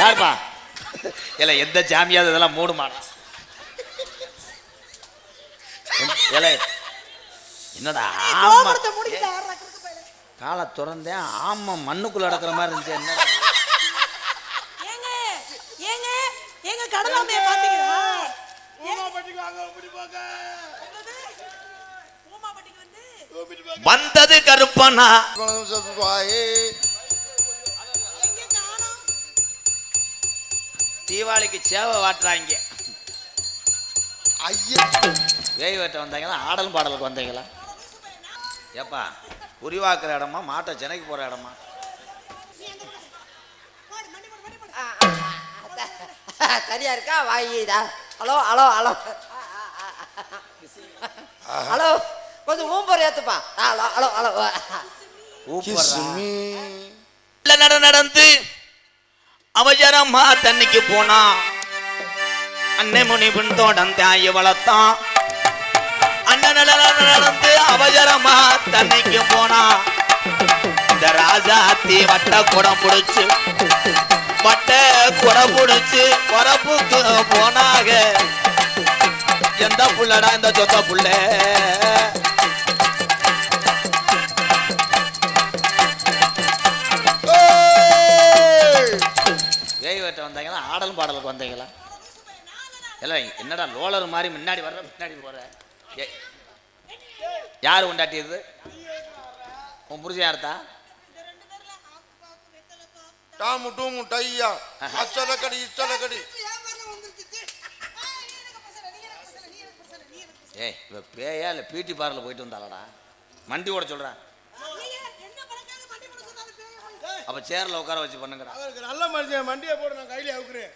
யாருப்பா? இல்ல எந்த ஜாமியாவது இதெல்லாம் மூடுமாடா? இல்ல என்னடா ஆமா. காலை திறந்தேன் ஆமா மண்ணுக்குள்ள நடக்கிற மாதிரி இருந்துச்சு என்னடா ஏங்க ஏங்க தீபாவளிக்கு சேவை வாட்டுறாங்க. ஐயா. வேய் வெட்ட வந்தாங்களா? ஆடலும் பாடலுக்கு வந்தீங்களா? ஏப்பா உருவாக்குற இடமா மாட்டை சென்னைக்கு போற இடமா? போடு, மணி போடு, மணி போடு. ஆ, ஆ, ஆ, சரியா இருக்கா? வாயிடா ஹலோ ஹலோ ஹலோ. ஹலோ கொஞ்சம் ஊம்பர் ஏத்துப்பா. Hello hello hello. நடந்து அவசரமா தண்ணிக்கு போனா அன்னை முனி பின் தோட்டம் தாய் வளர்த்தான். அண்ணன் நடந்து அவசரமா தண்ணிக்கு போனா இந்த ராஜாத்தி வட்ட குடம் புடிச்சு வட்ட குடம் புடிச்சு வரப்புக்கு போனாக. எந்த புள்ளடா இந்த சொத்த புள்ள? இல்ல என்னடா லோலர் மாதிரி முன்னாடி வர்ற பின்னாடி போற? ஏய், யார் உண்டாட்டியது உன் புரிஞ்சு யார்த்தா? டாமு டூமு டையா. அச்சலக்கடி இச்சலக்கடி ஏய் இவ பேயா இல்லை பியூட்டி பார்லர் போயிட்டு வந்தாளடா? மண்டி ஓட சொல்றேன் அப்ப சேர்ல உட்கார வச்சு பண்ணுங்கடா. அவருக்கு நல்ல மனுஷன் மண்டியை போடு நான் கையில அவுக்குறேன்.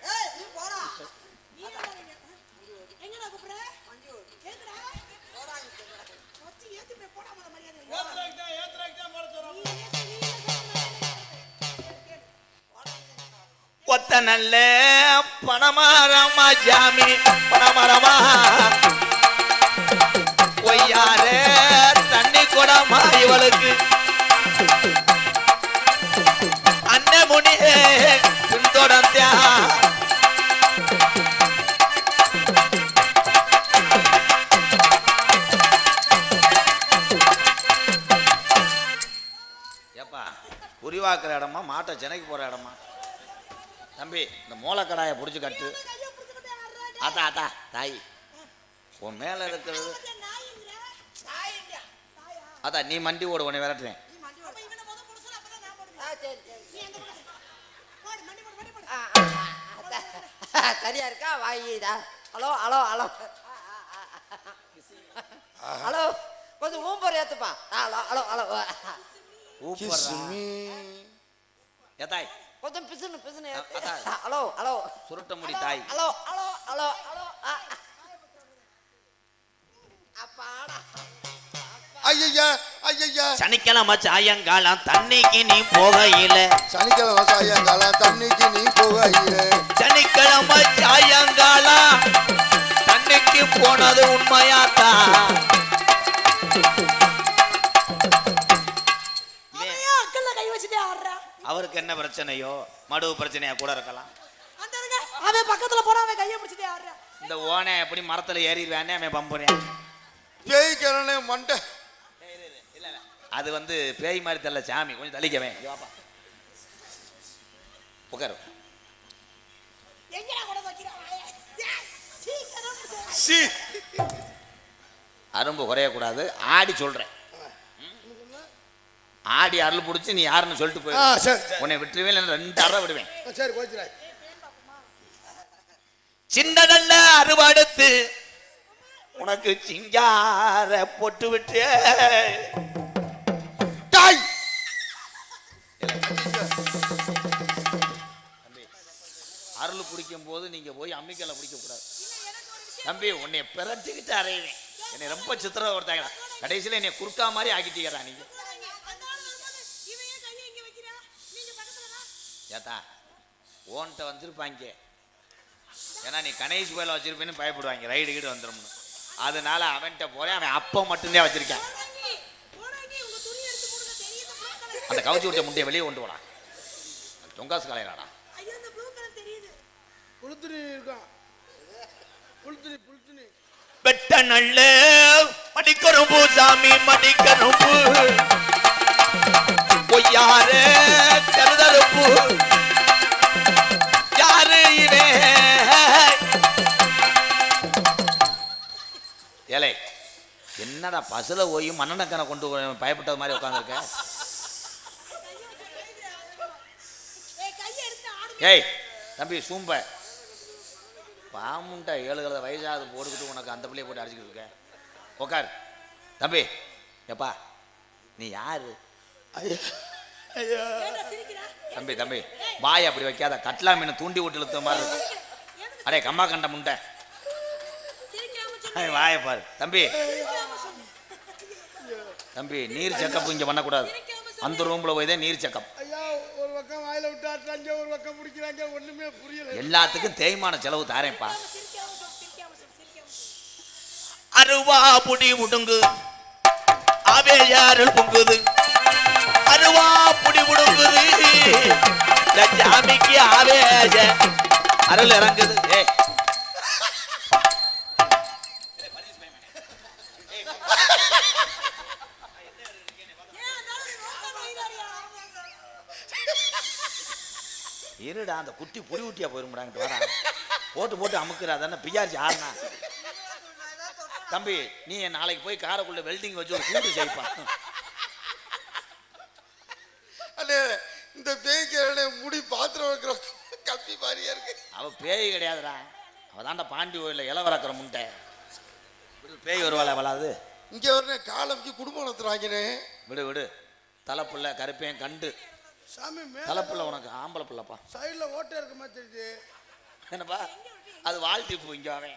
நல்ல பணமரமா ஜாமி பணமரமா. பொய்யார தண்ணி கூடமா இவளுக்கு. அண்ணன் முனியே பின்தொடர்ந்தா ஏப்பா இடமா மாட்டை சென்னைக்கு போற இடமா? தம்பி இந்த மூலக்கடாயை பிடிச்சி கட்டு. ஆத்தா ஆத்தா தாய். உன் மேல இருக்கிறது அத்தா நீ மண்டி ஓடு உன்னை விரட்டுறேன். அப்ப இவனை முத புடிச்சா அப்பதான் நான் போடுவேன். ஆ, சரி சரி நீ எங்க போடுற? போடு, மணி போடு, மணி போடு. ஆ, ஆ, ஆ, சரியா இருக்கா? வாயிடா ஹலோ ஹலோ ஹலோ. ஹலோ கொஞ்சம் ஊம்பர் ஏத்துப்பா ஹலோ ஹலோ ஹலோ. மீ ஏத்தாய் கொஞ்சம் பிசுனு பிசுனு. Hello hello. சுருட்ட முடி தாய். Hello hello hello hello. ஐயா ஐயா சனிக்கிழமை சாயங்காலம் தண்ணிக்கு நீ போகையில. சனிக்கிழமை சாயங்காலம் தண்ணிக்கு நீ போகையில. சனிக்கிழமை சாயங்காலம் தண்ணிக்கு போனது உண்மையாத்தான் அவருக்கு என்ன பிரச்சனையோ மடுவு பிரச்சனையா கூட இருக்கலாம். அவன் பக்கத்துல போனா அவன் கையை பிடிச்சிட்டே ஆடுறான் இந்த ஓனை எப்படி மரத்துல ஏறிடுவானே அவன் பம்புறேன். பேய்க்கிறனே மண்டை. அது வந்து பேய் மாதிரி தெரியல சாமி. கொஞ்சம் தள்ளிக்கவேன் வாப்பா. உட்காரு. அரும்பு குறையக்கூடாது. ஆடி சொல்றேன்? ஆடி அருள் பிடிச்சி நீ யாருன்னு சொல்லிட்டு போய். உன்னை விட்டுருவேன் இல்லைன்னா ரெண்டு அறை விடுவேன். சரி கோச்சுராய் சின்னதல்ல அறுவடுத்து உனக்கு சிங்கார பொட்டு விட்டு. தம்பி அருள் பிடிக்கும் போது நீங்க போய் அம்மிக்கல்ல பிடிக்க கூடாது. தம்பி உன்னை பிறட்டிக்கிட்டு அறையுவேன் என்னை ரொம்ப சித்திரவதை கொடுத்தாங்களா கடைசியில் என்னை குறுக்கா மாதிரி ஆக்கிட்டீங்கடா நீங்க அந்த ஆள் வரும்போது, இவன் ஏன் கையை இங்க வைக்கிறா? நீங்க பக்கத்துல வா. ஏத்தா ஓன்ட்ட வந்திருப்பாங்க ஏன்னா நீ கணேஷ் கோயில வச்சிருப்பேன்னு பயப்படுவாங்க ரைடு கீடு வந்துடும்னு அதனால அவன்கிட்ட போறேன் அவன் அப்போ மட்டும்தான் வச்சிருக்கான். போடாங்கி, போடாங்கி, உங்க துணி எடுத்து போடுங்க, தெரியுது blue color. அந்த கவுச்சி விட்ட முட்டையை வெளியே கொண்டு போடா தொங்காசு கலையறாடா. வெட்ட நல்ல மடிக்கரும்பு சாமி மடிக்கரும்பு. பொய்யார யாரு இவே? ஏலே என்னடா பசுல போய் மன்னனக்கனை கொண்டு பயப்பட்டது மாதிரி உட்காந்துருக்க ஏய் ஏய் தம்பி சூம்ப. பாமுண்டா ஏழு கலத வயசாவது போட்டுக்கிட்டு உனக்கு அந்த பிள்ளைய போட்டு அடிச்சுக்கிட்டு இருக்க. உக்கார். தம்பி எப்பா நீ யாரு? ஐயா. தம்பி தம்பி வாய் அப்படி வைக்காத. கட்லா மீன் தூண்டி விட்டு இழுத்த மாதிரி அடே கம்மா கண்ட முண்டை. சிரிக்காம சொல்லு. ஏய், வாயை பாரு. தம்பி. சிரிக்காம சொல்லு. தம்பி நீர் செக்கப் இங்கே பண்ணக்கூடாது. அந்த ரூமில் போய் தான் நீர் செக்கப். ஐயா ஒரு பக்கம் வாயில விட்டாட்டுறாங்க ஒரு பக்கம் பிடிக்கிறாங்க ஒண்ணுமே புரியல. எல்லாத்துக்கும் தேய்மான செலவு தாரேன்ப்பா. அருவா புடி முடுங்கு ஆவேயாருள் பொங்குது அருவா அருள் இறங்குது இருடா அந்த குட்டி புடி குட்டியா போயிருமுடாங்கிட்டு வாடா. போட்டு போட்டு அமுக்குறா தானே பியாச்சி ஆறுனா தம்பி நீ நாளைக்கு போய் காரைக்குள்ள வெல்டிங் வச்சு ஒரு கூண்டு செய்ப்பா இந்த பேய்க்கு முடி பாத்திரம் வைக்கிற கப்பி மாதிரியா இருக்கு. அவ பேய் கிடையாதுடா. அவ தாண்டா பாண்டி கோயிலில் இலை வளர்க்குற முண்டை. பேய் வருவாள் அவளாது இங்க வரனே காலம்க்கு குடும்பம் நடத்துறாங்கண்ணே விடு விடு. தலைப்புள்ள கருப்பேன் கண்டு. சாமி தலைப்புள்ள உனக்கு ஆம்பளை பிள்ளைப்பா. சைடுல ஓட்டை இருக்க மாதிரி தெரியுது. என்னப்பா? அது வாழ்த்தி போ இங்க அவன்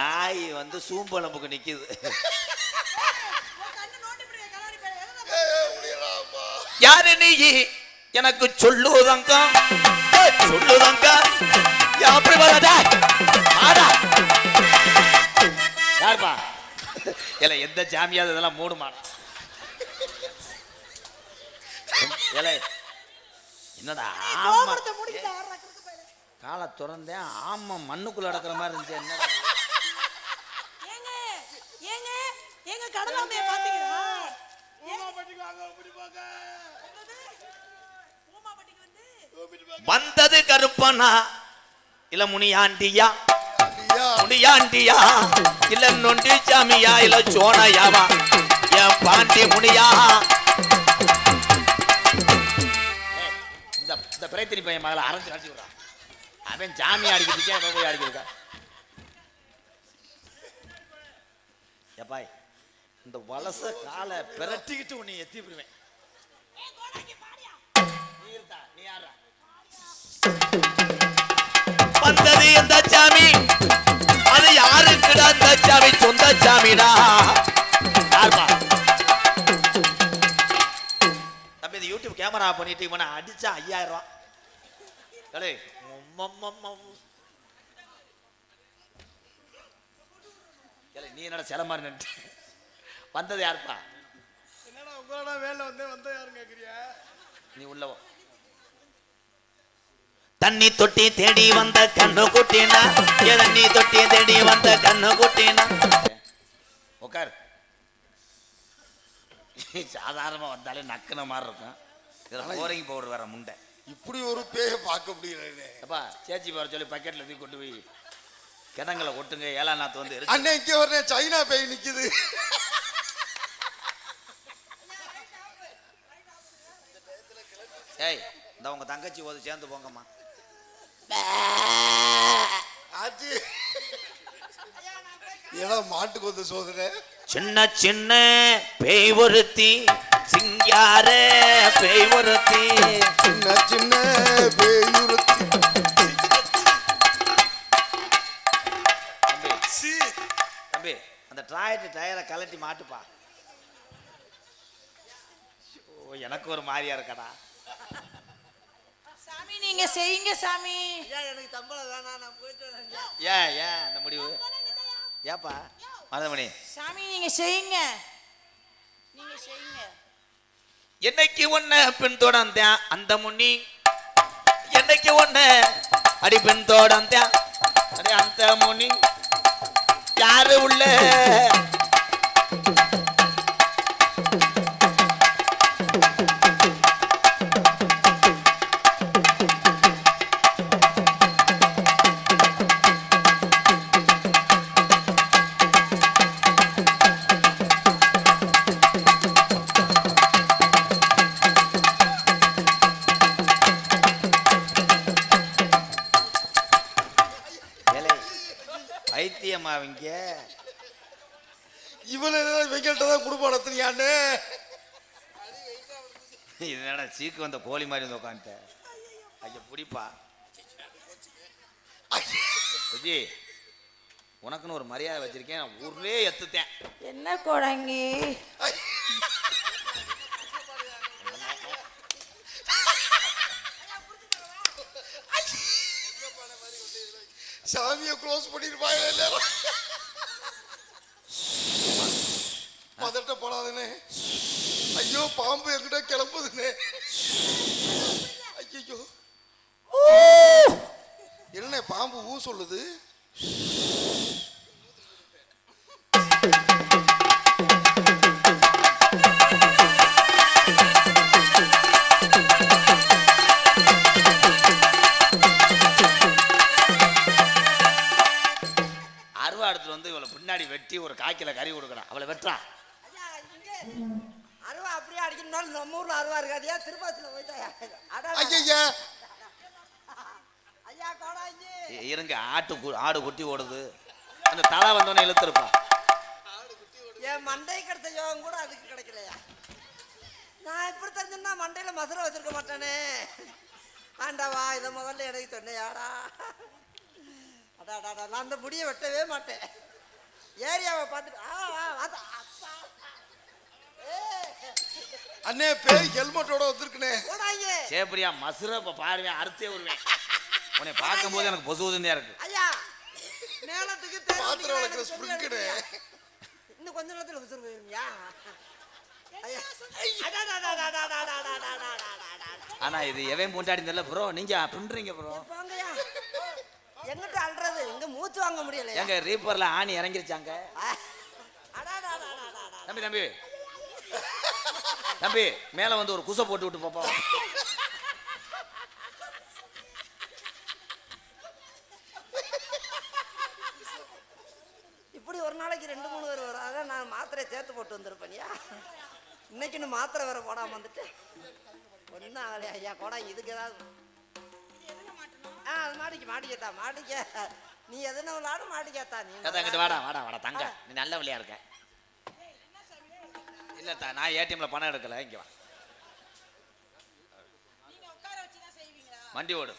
நாய் வந்து சூம்பளம்புக்கு நிக்குது. யாரு நீ? எனக்கு சொல்லுதங்க. சொல்லுதங்க. எப்படி வரதா. ஆடா யாருப்பா? இல்ல எந்த ஜாமியாவது இதெல்லாம் மூடுமாடா ஏல என்னடா ஆமா. காலை திறந்தேன் ஆமா மண்ணுக்குள்ள நடக்கிற மாதிரி இருந்துச்சு என்னடா? வந்தது கருப்பனா? இல்ல முனியாண்டியா? முனியாண்டியா? இல்ல நொண்டி சாமியா? இல்ல சோனையாவா? என் பாண்டி முனியா? இந்த இந்த பிரேத்திரி பையன் மகளை அரைஞ்சு அடிச்சு விடுறான். அவன் ஜாமி அடிக்கிறதுக்கே அவன் போய் அடிக்கிறதுக்கா எப்பாய் இந்த வலச காலை பிரட்டிக்கிட்டு உன்னை எத்தி விடுவேன் நீ இருந்தா நீ யாரா வந்தது எந்த சாமி அது யாருக்குடா அந்த சாமி சொந்த சாமிடா தம்பி இந்த யூடியூப் கேமரா பண்ணிட்டு இவனை அடிச்சா ஐயாயிரம் ரூபா. ஏலே, நீ என்னடா சில மாதிரி நின்று வந்தது யாருப்பா? என்னடா உங்களோட வேலை வந்து வந்த யாரும் கேக்குறியா? நீ உள்ளவோ தண்ணி தொட்டி தேடி வந்த கண்ணு குட்டினா. தண்ணி தொட்டி தேடி வந்த கண்ணு குட்டினா. உட்கார் சாதாரணமா வந்தாலே நக்குன மாதிரி இருக்கும். இதில் போரிங் பவுடர் வர முண்டை. இப்படி ஒரு பேயை பார்க்க முடியலண்ணே அப்பா சேச்சி போற சொல்லி பக்கெட்ல தூக்கி கொண்டு போய் கிணங்களை கொட்டுங்க ஏழாம் நாத்து வந்து எரிச்சு. அண்ணே இங்க வரனே சைனா பேய் நிக்குது. ஏய் இந்த உங்க தங்கச்சி போது சேர்ந்து போங்கம்மா. ஆச்சு ஏன்னா மாட்டுக்கு வந்து சோதனை. சின்ன சின்ன பேய் ஒருத்தி சிங்கார பேய் ஒருத்தி. சின்ன சின்ன பேயுறுத்தி தம்பி தம்பி அந்த ட்ராயர் டயரை கலட்டி மாட்டுப்பா. ஓ எனக்கு ஒரு மாதிரியா இருக்கடா. சாமி நீங்க செய்யுங்க சாமி. எனக்கு தம்பளம் வேணாம் நான் போயிட்டு வரேன். ஏன் ஏன் அந்த முடிவு. ஏப்பா மருதமணி. சாமி நீங்க செய்யுங்க. நீங்க செய்யுங்க. என்னைக்கு ஒன்ன பின்தொடர்ந்தேன் அந்த முன்னி. என்னைக்கு ஒன்ன அடி பின்தொடர்ந்தேன் அடி அந்த முனி யாரு உள்ள கோழி மாதிரி வந்து உட்காந்துட்டேன் ஐயா பிடிப்பா. விஜி உனக்குன்னு ஒரு மரியாதை வச்சிருக்கேன். நான் ஊர்லயே எத்துத்தேன் என்ன குழங்கி சாமியை க்ளோஸ் பண்ணிருப்பாங்க எல்லாரும் பதட்டப்படாதுன்னு ஐயோ பாம்பு எங்கிட்ட கிளம்புதுன்னு ஐயோ என்ன பாம்பு ஊ சொல்லுது? அருவா எடுத்துட்டு வந்து இவளை பின்னாடி வெட்டி ஒரு காய்க்கில கறி கொடுக்கணும் அவளை வெட்டுறா ஐயா இங்கே அருவா அப்படியே அடிக்கணும்னாலும் நம்ம ஊர்ல அருவா இருக்காதியா போயிட்டாயா அடா ஐயா இருங்க ஆட்டு கு- ஆடு குட்டி ஓடுது. அந்த தலை வந்தோடனே இழுத்துருப்பா. என் மண்டை கிடைச்ச யோகம் கூட அதுக்கு கிடைக்கலையா? நான் இப்படி தெரிஞ்சிருந்தா மண்டையில மசுரை வச்சிருக்க மாட்டேனே. ஆண்டவா இதை முதல்ல எனக்கு சொன்னையாடா. அடாடா நான் அந்த முடியை வெட்டவே மாட்டேன். ஏரியாவை பார்த்துட்டு ஆ ஆ வாத்தா, அண்ணே பேய் ஹெல்மெட்டோட வந்திருக்குனே கோடாங்கி. சேப்பரியா மசுரை இப்போ பாருவேன் அறுத்தே வருவேன். உன்னை பார்க்கும்போது எனக்கு பொசு உதந்தியா இருக்கு ஐயா மேலத்துக்கு பாத்திரம் வளர்க்குற ஸ்ப்ரிங்கடு இன்னும் கொஞ்ச நேரத்தில் வச்சிருக்கீங்களா ஆனா இது எவன் பொண்டாடி தெரியல ப்ரோ நீங்க பின்றீங்க ப்ரோ எங்கிட்ட அல்றது எங்க மூச்சு வாங்க முடியல எங்க ரீப்பர்ல ஆணி இறங்கிருச்சாங்க தம்பி தம்பி தம்பி மேல வந்து ஒரு குசை போட்டு விட்டு போப்போம் இப்படி ஒரு நாளைக்கு ரெண்டு மூணு பேர் வரும் அதான் நான் மாத்திரை சேர்த்து போட்டு வந்திருப்பேன்யா இன்னைக்கு இன்னும் மாத்திரை வேற போடாம வந்துட்டு. ஒன்றும் ஆகலையா ஐயா கோடா இதுக்கு ஏதாவது. ஆ அது மாடிக்க மாடிக்கத்தா மாடிக்க. நீ எதுன விளாடும் மாடிக்கத்தா நீ அதான் வாடா வாடா வாடா தங்க. நீ நல்ல வழியா இருக்க. இல்ல தா நான் ஏடிஎம்ல பணம் எடுக்கல. இங்க வா. வண்டி ஓடு.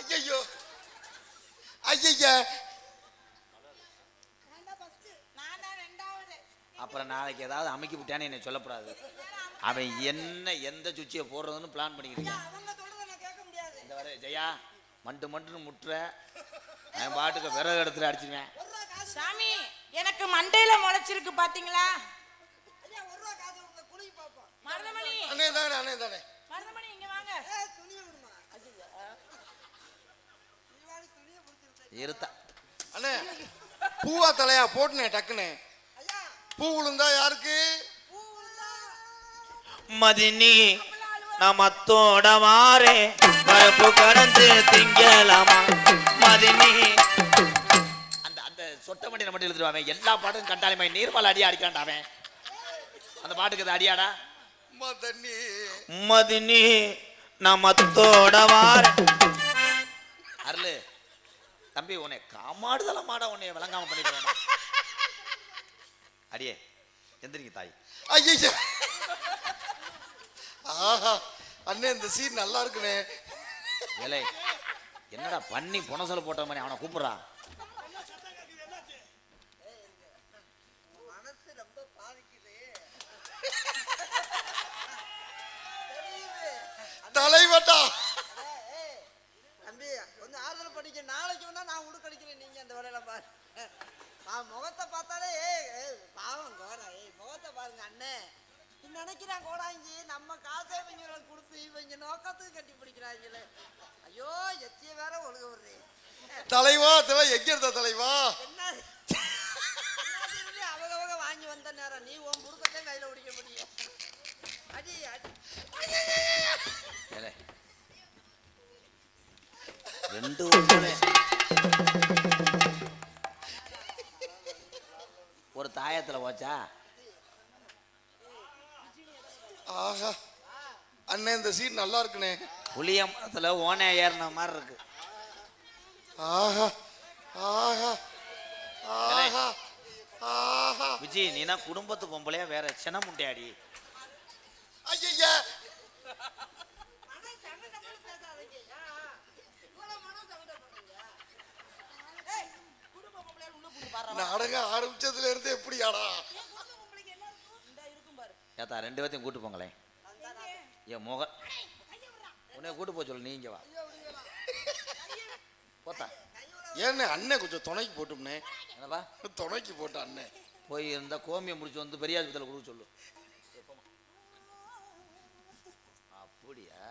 ஐயோ ஐயா அப்புறம் நாளைக்கு ஏதாவது அமைக்க விட்டானே என்னை சொல்லப்படாது. அவன் என்ன எந்த சுவிட்சை போடுறதுன்னு பிளான் பண்ணிக்கிட்டு இந்த வர ஜெயா மண்டு மண்டுன்னு முட்டுற. என் பாட்டுக்கு விறகு இடத்துல அடிச்சிருவேன். சாமி எனக்கு மண்டையில முளைச்சிருக்கு பாத்தீங்களா? அண்ணே தானே அண்ணே தானே இருத்தா. அண்ணே பூவா தலையா போட்டுனே டக்குனே. பூ விழுந்தா யாருக்கு? மதினி நாம் அத்தோட மாறே பழப்பு கடந்து திங்கலாமா? மதினி அந்த அந்த சொட்ட வண்டி மட்டும் எழுதிடுவான் எல்லா பாட்டும் கண்டாலுமே நீர்மல அடி அடிக்காண்டாவன் அந்த பாட்டுக்கு அது அடியாடா? மதினி மதினி நாம் அத்தோட அருளு. தம்பி உன்னை காமாடுதல மாட உன்னை விளங்காம பண்ணிடுவேன் அடியே எந்திரிங்க தாய். ஐயா ஆஹா அண்ணே இந்த சீன் நல்லா இருக்குனே ஏலே என்னடா பண்ணி புனசல் போட்ட மாதிரி அவனை கூப்பிடுறான் தலைவட்டா. பண்ணிக்க நாளைக்கு வேணா நான் உடுக்கடிக்கிறேன் நீங்க அந்த வேலையில பாரு. நான் முகத்தை பார்த்தாலே ஏய், ஏய், பாவம் நினைக்கிறான் கோடாங்கி நம்ம காசே இவங்களுக்கு கொடுத்து இவங்க நோக்கத்துக்கு கட்டி பிடிக்கிறாங்களே. ஐயோ எத்திய வேற ஒழுக விடுறேன் தலைவா தலை எங்க இருந்த தலைவா? என்ன? அவங்க அவங்க வாங்கி வந்த நேரம். நீ உன் முருகத்தை கையில பிடிக்க முடியும்? அடி அடி. ரெண்டு ஒரு தாயத்துல போச்சா? ஆஹா. அண்ணே இந்த சீட் நல்லா இருக்குனே புளிய மரத்துல ஓனே ஏறின மாதிரி இருக்கு. ஆஹா. ஆஹா. ஆஹா. ஆஹா. விஜய் நீனா குடும்பத்து பொம்பளையா வேற சின முட்டையாடி நாடகம் ஆரம்பிச்சதுல இருந்து எப்படியாடா? இந்தா இருக்கும் பாரு. ஏத்தா ரெண்டு பேர்த்தையும் கூட்டு போங்களேன். என் முக உன்னை கூட்டு போக சொல்லு நீங்க வா. போத்தா. ஏன்னு அண்ணன் கொஞ்சம் துணைக்கு போட்டும்னே என்னப்பா? துணைக்கு போட்ட அண்ணன் போய் இருந்தா கோமியம் முடிச்சு வந்து பெரியாஸ்பத்திரியில் கொடுக்க சொல்லு. அப்படியா?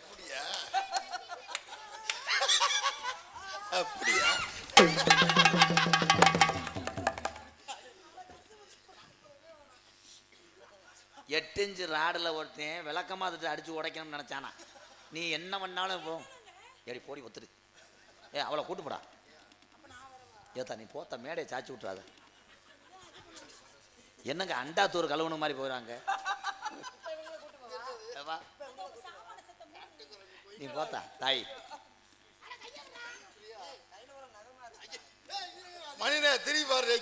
அப்படியா? அப்படியா? எட்டு இன்ச்சு ராடில் ஒருத்தன் விளக்கமாத்துட்டு அடிச்சு உடைக்கணும்னு நினைச்சானா. நீ என்ன பண்ணாலும் போ. ஏடி போடி ஒத்துரு. ஏ அவளை கூட்டு போடா. ஏத்தா நீ போத்த மேடையை சாச்சி விட்றாத என்னங்க அண்டா தூர் கழுவுன மாதிரி போயிறாங்க. வா. நீ போத்தா தாய். மணினே திரும்பி பாரு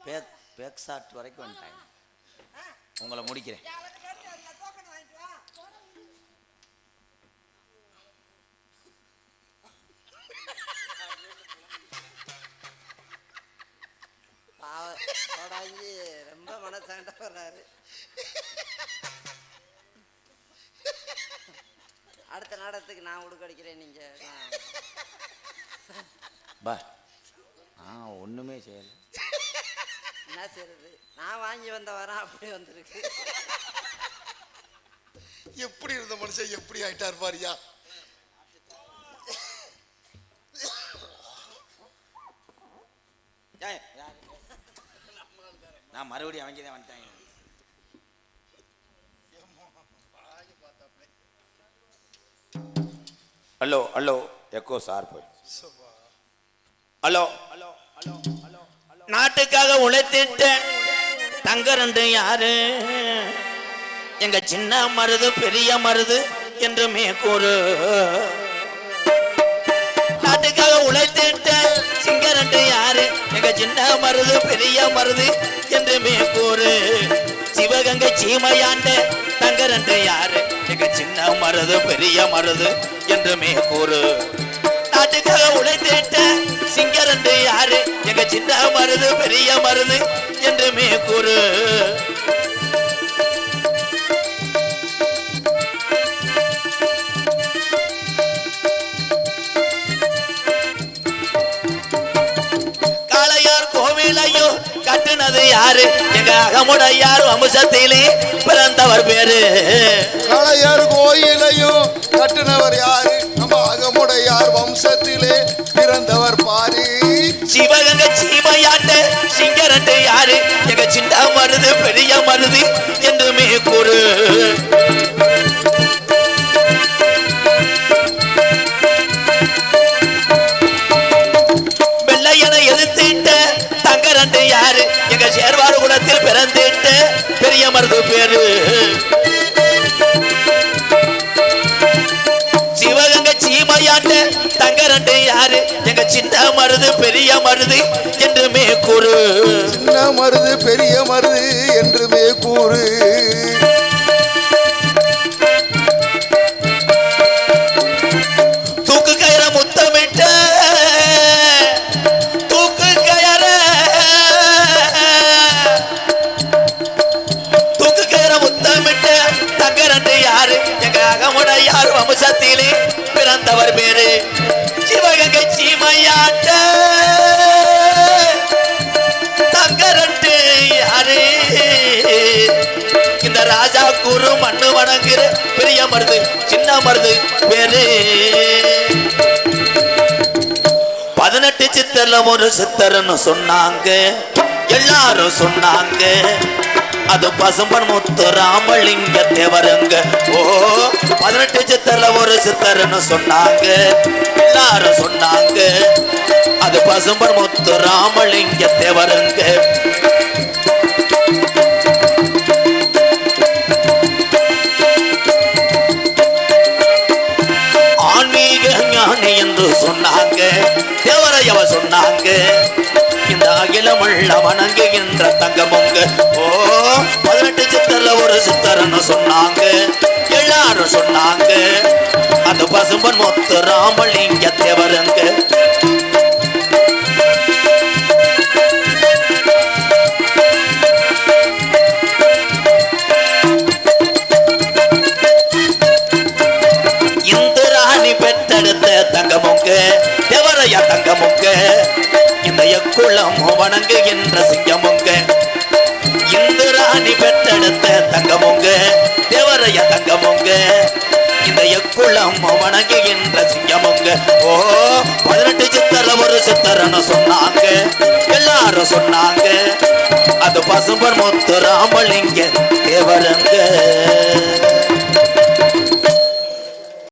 பேக் பேக் ஷாட் வரைக்கும் வந்துட்டாங்க. உங்களை முடிக்கிறேன். நாடகத்துக்கு நான் உடுக்கடிக்கிறேன் நீங்க நான் பா ஆ ஒன்றுமே செய்யலை. என்ன செய்யறது நான் வாங்கி வந்த வரம் அப்படி வந்திருக்கு. எப்படி இருந்த மனுஷன் எப்படி ஆயிட்டார் பாரியா? நான் மறுபடியும் அவங்க தான் வந்துட்டாங்க ஹலோ ஹலோ எக்கோ சார்பு ஹலோ ஹலோ ஹலோ ஹலோ நாட்டுக்காக உழைத்திட்ட தங்க ரெண்டு யாரு? எங்க சின்ன மருது பெரிய மருது என்றுமே கூறு. நாட்டுக்காக உழைத்திட்ட சிங்க ரெண்டு யாரு? எங்க சின்ன மருது பெரிய மருது என்றுமே கூறு. சிவகங்கை சீமையாண்ட தங்கர் என்று யாரு? எங்க சின்ன மருது பெரிய மருது என்றுமே கூறு. நாட்டுக்காக உழைத்திட்ட சிங்கர் என்று யாரு? எங்க சின்ன மருது பெரிய மருது என்றுமே கூறு. காளையார் கோவிலையோ கட்டுனது யாரு? எங்க அகமுடையார் வம்சத்திலே பிறந்தவர் பேரு. கலையர் கோயிலையும் கட்டுனவர் யாரு? நம்ம அகமுடையார் வம்சத்திலே பிறந்தவர் பாரு. சிவகங்கை சீமையாண்ட சிங்கரண்டு யாரு? எங்க சின்ன மருது பெரிய மருது என்றுமே கூறு. பிறந்திட்ட பெரிய மருது பேரு. சிவகங்கை சீமையாண்ட தங்கரண்டு யாரு? எங்க சின்ன மருது பெரிய மருது என்றுமே கூறு. சின்ன மருது பெரிய மருது என்றுமே கூறு. ஒரு சித்தர்னு சொன்னாங்க. எல்லாரும் சொன்னாங்க. அது பசும்பன் முத்து ராமலிங்க தேவருங்க. ஓ பதினெட்டு சித்தர்ல ஒரு சித்தர்னு சொன்னாங்க. எல்லாரும் சொன்னாங்க. அது பசும்பன் முத்து ராமலிங்க தேவருங்க. ஆன்மீக ஞானி என்று சொன்னாங்க. தேவரையவ சொன்னாங்க. இந்த அகிலமுள்ள வணங்குகின்ற தங்கமுங்க. ஓ பதினெட்டு சித்தர்ல ஒரு சித்தர்னு சொன்னாங்க. எல்லாரும் சொன்னாங்க. அந்த பசும்பன் மொத்த ராமலிங்க தேவருங்க. இந்த எக்குளம் வணங்குகின்ற சிங்கமுங்க. ஓ பதினெட்டு சித்தர ஒரு சித்தரன்னு சொன்னாங்க. எல்லாரும் சொன்னாங்க. அது பசும்பர் முத்து ராமலிங்க தேவரங்க.